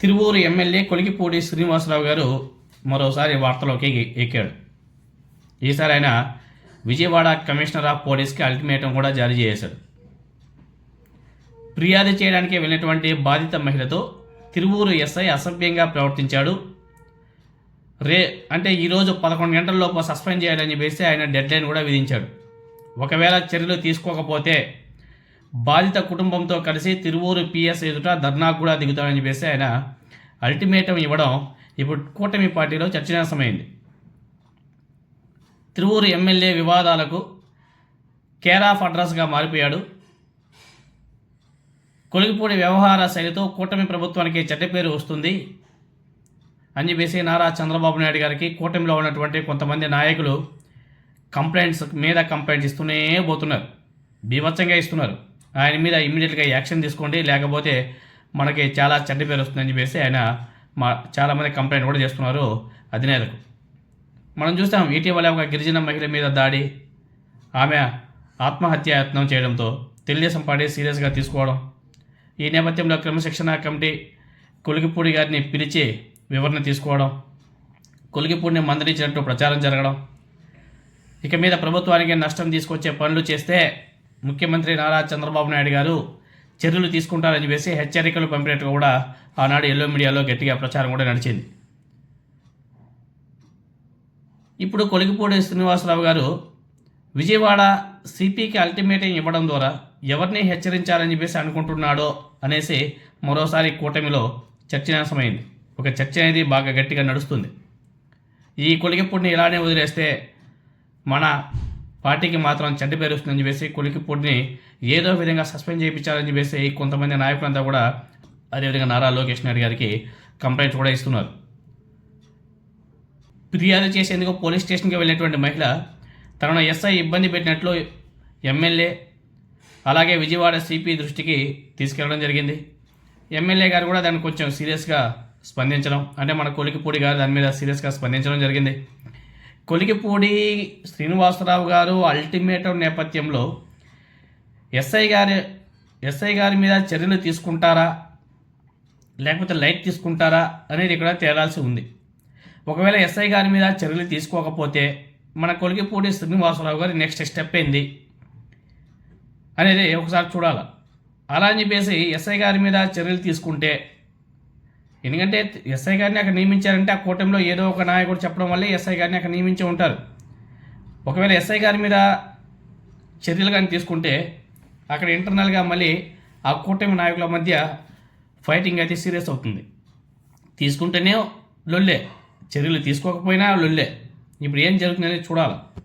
Tiruvuru MLA Kolikapudi Srinivasarao గారు మరోసారి వార్తలోకి ఎక్కాడు. ఈసారి ఆయన విజయవాడ కమిషనర్ ఆఫ్ పోలీస్కి అల్టిమేటం కూడా జారీ చేశాడు. ఫిర్యాదు చేయడానికి వెళ్ళినటువంటి బాధిత మహిళతో తిరువూరు ఎస్ఐ అసభ్యంగా ప్రవర్తించాడు. రే అంటే ఈరోజు పదకొండు గంటల లోపు సస్పెండ్ చేయాలని చెప్పేసి ఆయన డెడ్ లైన్ కూడా విధించాడు. ఒకవేళ చర్యలు తీసుకోకపోతే బాధిత కుటుంబంతో కలిసి తిరువూరు పిఎస్ ఎదుట ధర్నాకు కూడా దిగుతాడని చెప్పేసి ఆయన అల్టిమేటం ఇవ్వడం ఇప్పుడు కూటమి పార్టీలో చర్చనీయాంశమైంది. తిరువూరు ఎమ్మెల్యే వివాదాలకు కేర్ ఆఫ్ అడ్రస్గా మారిపోయాడు. కొలిగిపూడి వ్యవహార శైలితో కూటమి ప్రభుత్వానికి చెడ్డ పేరు వస్తుంది అని చెప్పేసి నారా చంద్రబాబు నాయుడు గారికి కూటమిలో ఉన్నటువంటి కొంతమంది నాయకులు కంప్లైంట్స్ మీద కంప్లైంట్స్ ఇస్తూనే పోతున్నారు. బీభత్సంగా ఇస్తున్నారు. ఆయన మీద ఇమ్మీడియట్గా యాక్షన్ తీసుకోండి. లేకపోతే మనకి చాలా చెడ్డ పేరు వస్తుందని చెప్పేసి ఆయన మా చాలామంది కంప్లైంట్ కూడా చేస్తున్నారు అధినేతకు మనం చూస్తాం ఇటీవల ఒక గిరిజన మహిళ మీద దాడి ఆమె ఆత్మహత్యాయత్నం చేయడంతో తెలుగుదేశం పార్టీ సీరియస్గా తీసుకోవడం ఈ నేపథ్యంలో క్రమశిక్షణ కమిటీ కొలిగిపూడి గారిని పిలిచి వివరణ తీసుకోవడం కొలిగిపూడిని మందలించినట్టు ప్రచారం జరగడం ఇక మీద ప్రభుత్వానికి నష్టం తీసుకొచ్చే పనులు చేస్తే ముఖ్యమంత్రి నారా చంద్రబాబు నాయుడు గారు చర్యలు తీసుకుంటారని చెప్పేసి హెచ్చరికలు పంపినట్టుగా కూడా ఆనాడు ఎల్లో మీడియాలో గట్టిగా ప్రచారం కూడా నడిచింది. ఇప్పుడు కొలిగిపూడి శ్రీనివాసరావు గారు విజయవాడ సిపికి అల్టిమేటం ఇవ్వడం ద్వారా ఎవరిని హెచ్చరించాలని చెప్పేసి అనుకుంటున్నాడో అనేసి మరోసారి కూటమిలో చర్చనాశమైంది ఒక చర్చ అనేది బాగా గట్టిగా నడుస్తుంది. ఈ కొలిగిపూడిని ఇలానే వదిలేస్తే మన పార్టీకి మాత్రం చెడ్డ పేరు వస్తుందని చెప్పేసి కొలికిపూడిని ఏదో విధంగా సస్పెండ్ చేయించాలని చెప్పేసి కొంతమంది నాయకులంతా కూడా అదేవిధంగా నారా లోకేష్ నాయుడు గారికి కంప్లైంట్స్ కూడా ఇస్తున్నారు. ఫిర్యాదు చేసేందుకు పోలీస్ స్టేషన్కి వెళ్ళినటువంటి మహిళ తనను ఎస్ఐ ఇబ్బంది పెట్టినట్లు ఎమ్మెల్యే అలాగే విజయవాడ సిపి దృష్టికి తీసుకెళ్ళడం జరిగింది. ఎమ్మెల్యే గారు కూడా దాన్ని కొంచెం సీరియస్గా స్పందించడం అంటే మన కొలికిపూడి గారు దాని మీద సీరియస్గా స్పందించడం జరిగింది. కొలికిపూడి శ్రీనివాసరావు గారు అల్టిమేటం నేపథ్యంలో ఎస్ఐ గారి ఎస్ఐ గారి మీద చర్యలు తీసుకుంటారా? లేకపోతే లైట్ తీసుకుంటారా? అనేది ఇక్కడ తేలాల్సి ఉంది. ఒకవేళ ఎస్ఐ గారి మీద చర్యలు తీసుకోకపోతే మన కొలికిపూడి శ్రీనివాసరావు గారి నెక్స్ట్ స్టెప్ ఏంది? అనేది ఒకసారి చూడాలి. అలా అని చెప్పేసి ఎస్ఐ గారి మీద చర్యలు తీసుకుంటే ఎందుకంటే ఎస్ఐ గారిని అక్కడ నియమించారంటే ఆ కూటమిలో ఏదో ఒక నాయకుడు చెప్పడం వల్లే ఎస్ఐ గారిని అక్కడ నియమించి ఉంటారు. ఒకవేళ ఎస్ఐ గారి మీద చర్యలు కానీ తీసుకుంటే అక్కడ ఇంటర్నల్గా మళ్ళీ ఆ కూటమి నాయకుల మధ్య ఫైటింగ్ అయితే సీరియస్ అవుతుంది. తీసుకుంటేనే లొల్లే. చర్యలు తీసుకోకపోయినా లొల్లే. ఇప్పుడు ఏం జరుగుతుందనేది చూడాలి.